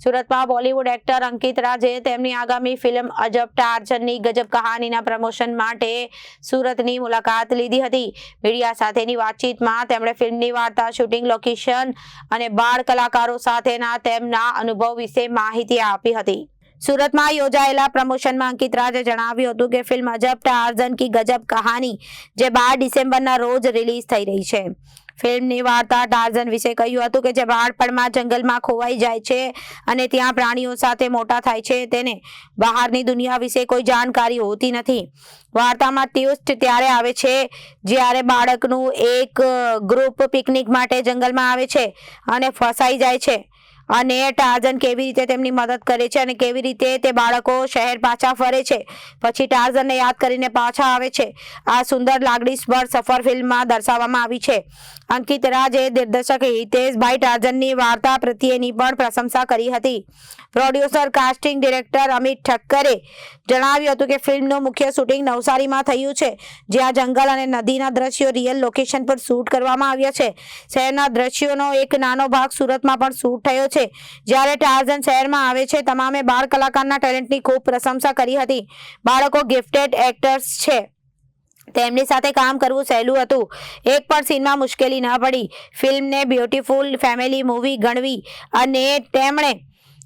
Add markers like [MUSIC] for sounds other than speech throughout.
સુરતમાં બોલિવૂડ એક્ટર અંકિત રાજે તેમની આગામી ફિલ્મ અજબ ટાર્જનની ગજબ કહાનીના પ્રમોશન માટે સુરતની મુલાકાત લીધી હતી. મીડિયા સાથેની વાતચીતમાં તેમણે ફિલ્મની વાર્તા, શૂટિંગ લોકેશન અને બાળ કલાકારો સાથેના તેમના અનુભવ વિશે માહિતી આપી હતી. સુરતમાં યોજાયેલા પ્રમોશનમાં અંકિત રાજે જણાવ્યું હતું કે ફિલ્મ અજબ ટાર્ઝન કી ગજબ કહાની, જે બાર ડિસેમ્બરના રોજ રિલીઝ થઈ રહી છે. ફિલ્મની વાર્તા ટાર્ઝન વિશે કહ્યું હતું કે જે બાળપણમાં જંગલમાં ખોવાઈ જાય છે અને ત્યાં પ્રાણીઓ સાથે મોટા થાય છે. તેને બહારની દુનિયા વિશે કોઈ જાણકારી હોતી નથી. વાર્તામાં ટ્વિસ્ટ ત્યારે આવે છે જ્યારે બાળકનું એક ગ્રુપ પિકનિક માટે જંગલમાં આવે છે અને ફસાઈ જાય છે. અને ટાર્ઝન કેવી રીતે તેમની મદદ કરે છે અને કેવી રીતે તે બાળકો શહેર પાછા ફરે છે. પછી ટાર્ઝનને યાદ કરીને પાછા આવે છે. આ સુંદર લાગણીસ્પર સફર ફિલ્મમાં દર્શાવવામાં આવી છે. અંકિત રાજે દિગ્દર્શક હિતેશભાઈ ટાર્ઝનની વાર્તા પ્રત્યેની પણ પ્રશંસા કરી હતી. પ્રોડ્યુસર, કાસ્ટિંગ ડિરેક્ટર અમિત ઠક્કરે જણાવ્યું હતું કે ફિલ્મનું મુખ્ય શૂટિંગ નવસારીમાં થયું છે, જ્યાં જંગલ અને નદીના દ્રશ્યો રિયલ લોકેશન પર શૂટ કરવામાં આવ્યા છે. શહેરના દ્રશ્યોનો એક નાનો ભાગ સુરતમાં પણ શૂટ થયો છે. જ્યારે ટાર્ઝન શહેરમાં આવે છે, તમામે બાળ કલાકારના ટેલેન્ટની ખૂબ પ્રશંસા કરી હતી. બાળકો ગિફ્ટેડ એક્ટર્સ છે. તેમની સાથે કામ કરવું સહેલું હતું. એક પણ સીનમાં મુશ્કેલી ન પડી. ફિલ્મને બ્યુટીફુલ ફેમિલી મૂવી ગણવી અને તેમણે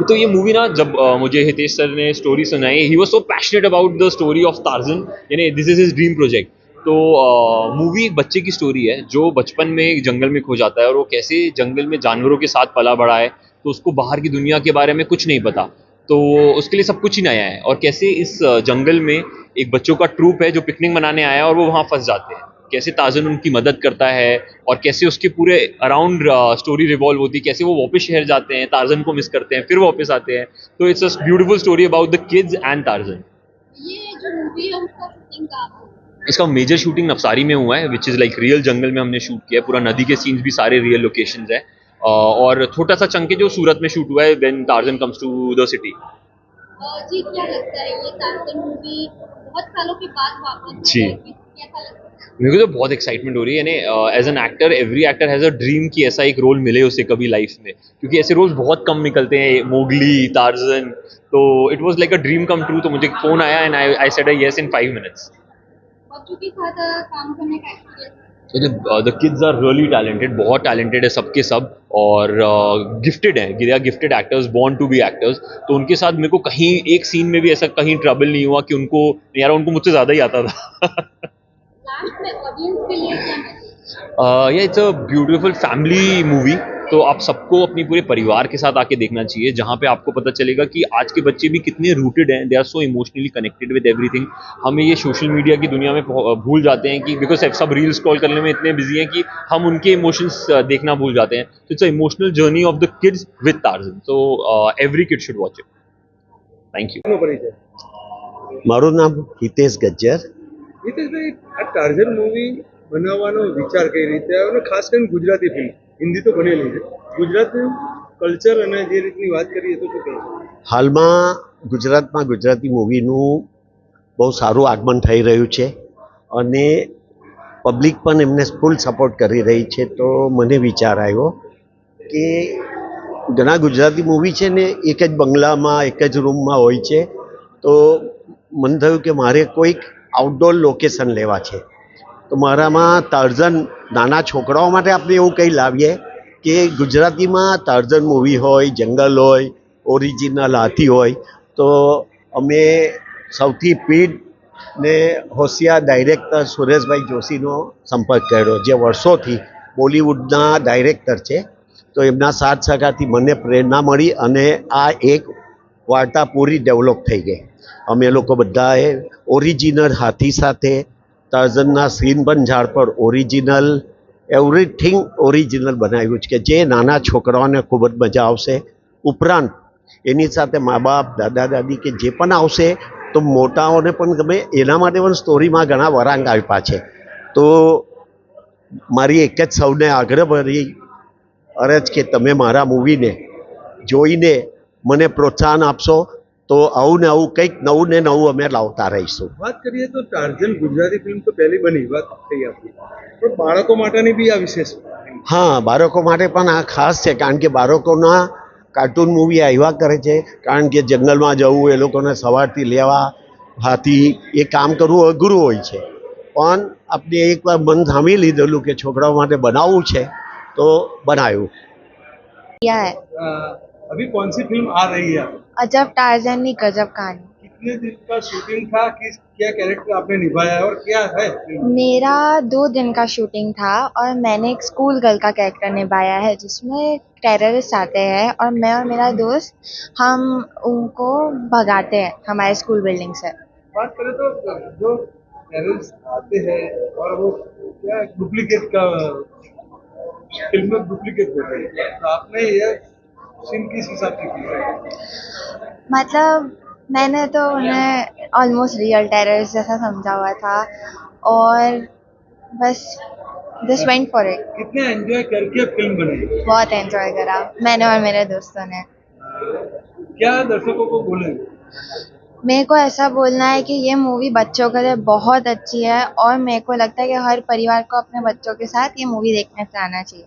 ये तो ये मूवी ना जब अ, मुझे हितेश सर ने स्टोरी सुनाई he was so passionate about the story of Tarzan यानी this is is dream project तो मूवी एक बच्चे की स्टोरी है जो बचपन में जंगल में खो जाता है और वो कैसे जंगल में जानवरों के साथ पला बड़ा है तो उसको बाहर की दुनिया के बारे में कुछ नहीं पता। तो उसके लिए सब कुछ ही नया है और कैसे इस जंगल में एक बच्चों का ट्रूप है जो पिकनिक मनाने आया है और वो वहाँ फंस जाते हैं। कैसे ताजन उनकी मदद करता है और कैसे उसके पूरे अराउंड स्टोरी रिवॉल्व होती है कैसे वो वापस शहर जाते हैं टार्जन को मिस करते हैं फिर वापस आते हैं। तो it's a beautiful story about the kids and हुआ? इसका मेजर शूटिंग नवसारी में हुआ है which is like real jungle में हमने शूट किया है। पूरा नदी के सीन्स भी सारे रियल लोकेशन है। और छोटा सा चंक जो सूरत में शूट हुआ है when Tarzan comes to the city जी क्या लगता है ये टार्जन मूवी बहुत सालों के बाद वापस जी। कैसा लगता है? मेरे को तो बहुत एक्साइटमेंट हो रही है यानी as an actor every actor has a dream कि ऐसा एक रोल मिले उसे कभी लाइफ में। क्योंकि ऐसे रोल्स बहुत कम निकलते हैं मोगली तारजन तो it was like a dream come true तो मुझे फ़ोन आया and I I said yes in five minutes बच्चों के साथ काम करने का experience the kids are really talented बहुत टैलेंटेड है सबके सब और गिफ्टेड हैं they are gifted actors born to be actors तो उनके साथ मेरे को कहीं एक सीन में भी ऐसा कहीं ट्रबल नहीं हुआ कि उनको यार उनको मुझसे ज़्यादा ही आता था। [LAUGHS] ये it's a beautiful family movie तो आप सबको अपनी पूरे परिवार के साथ आके देखना चाहिए जहाँ पे आपको पता चलेगा कि आज के बच्चे भी कितने रूटेड हैं. They are so emotionally connected with everything हमें ये सोशल मीडिया की दुनिया में भूल जाते हैं कि बिकॉज़ सब रील्स कॉल करने में इतने बिज़ी हैं कि हम उनके इमोशंस uh, देखना भूल जाते हैं. तो it's a emotional journey of the kids with Tarzan so every kid should watch it thank you मारो नाम हितेश गज्जर हितेश भाई ટાર્ઝન મૂવી બનાવવાનો વિચાર કઈ રીતે આવ્યો? અને ખાસ કરીને ગુજરાતી ફિલ્મ હિન્દી તો બનેલી છે. ગુજરાતી કલ્ચર અને જે રીતની વાત કરીએ તો શું હાલમાં ગુજરાતમાં ગુજરાતી મૂવીનું બહુ સારું આગમન થઈ રહ્યું છે. અને પબ્લિક પણ એમને ફૂલ સપોર્ટ કરી રહી છે તો મને વિચાર આવ્યો કે ઘણા ગુજરાતી મૂવી છે ને એક જ બંગલામાં, એક જ રૂમમાં હોય છે. તો મને થયું કે મારે કોઈક આઉટડોર લોકેશન લેવા છે. તો મારામાં તાર્ઝન નાના છોકરાઓ માટે આપણે એવું કંઈ લાવીએ કે ગુજરાતીમાં તાર્ઝન મૂવી હોય, જંગલ હોય ઓરિજિનલ હાથી હોય, તો અમે સૌથી પીડ ને હોશિયાર ડાયરેક્ટર સુરેશભાઈ જોશીનો સંપર્ક કર્યો, જે વર્ષોથી બોલિવૂડના ડાયરેક્ટર છે. તો એમના સાથ સગાથી મને પ્રેરણા મળી અને આ એક વાર્તા પૂરી ડેવલપ થઈ ગઈ. અમે લોકો બધાએ ઓરિજિનલ હાથી સાથે તાર્ઝનના સીન પણ ઝાડ પર ઓરિજિનલ એવરીથિંગ ઓરિજિનલ બનાવ્યું છે કે જે નાના છોકરાઓને ખૂબ જ મજા આવશે. ઉપરાંત એની સાથે મા બાપ દાદા, દાદી કે જે પણ આવશે તો મોટાઓને પણ ગમે એના માટે પણ સ્ટોરીમાં ઘણા વરાંગ આપ્યા છે. તો મારી એક જ સૌને આગ્રહ ભરી અરજ કે તમે મારા મૂવીને જોઈને મને પ્રોત્સાહન આપશો. તો આવું ને આવું કંઈક નવું ને નવું અમે લાવતા રહીશું. વાત કરીએ તો ટાર્ઝન ગુજરાતી ફિલ્મ તો પહેલી બની વાત થઈ આપણી. પણ બાળકો માટેની બી આ વિશેષ હા બાળકો માટે પણ આ ખાસ છે કારણ કે બાળકોના કાર્ટૂન મૂવી આવ્યા કરે છે કારણ કે જંગલમાં જવું એ લોકોને સવારથી લેવા હાથી એ કામ કરવું અઘરું હોય છે. પણ આપણે એકવાર મન થામી લીધેલું કે છોકરાઓ માટે બનાવવું છે તો બનાવ્યું. અભી કોણ સી ફિલ્મ આ રહી હૈ अजब टार्जन की गजब कहानी। कितने दिन का शूटिंग था? किस क्या कैरेक्टर आपने निभाया है और क्या है? मेरा दो दिन का शूटिंग था और मैंने एक स्कूल गर्ल का कैरेक्टर निभाया है जिसमें टेररिस्ट आते हैं और मैं और मेरा दोस्त हम उनको भगाते हैं हमारे स्कूल बिल्डिंग से। बात करें तो जो टेररिस्ट आते हैं और वो क्या डुप्लीकेट का फ़िल्म में डुप्लीकेट होते हैं। तो आपने ये किस हिसाब मतलब मैंने तो उन्हें ऑलमोस्ट रियल टेररिस्ट जैसा समझा हुआ था और बस जस्ट वेंट फॉर इट कितने एंजॉय करके फ़िल्म बनी? बहुत एंजॉय करा मैंने और मेरे दोस्तों ने। क्या दर्शकों को बोले? मेरे को ऐसा बोलना है कि ये मूवी बच्चों के लिए बहुत अच्छी है और मेरे को लगता है कि हर परिवार को अपने बच्चों के साथ ये मूवी देखने से आना चाहिए।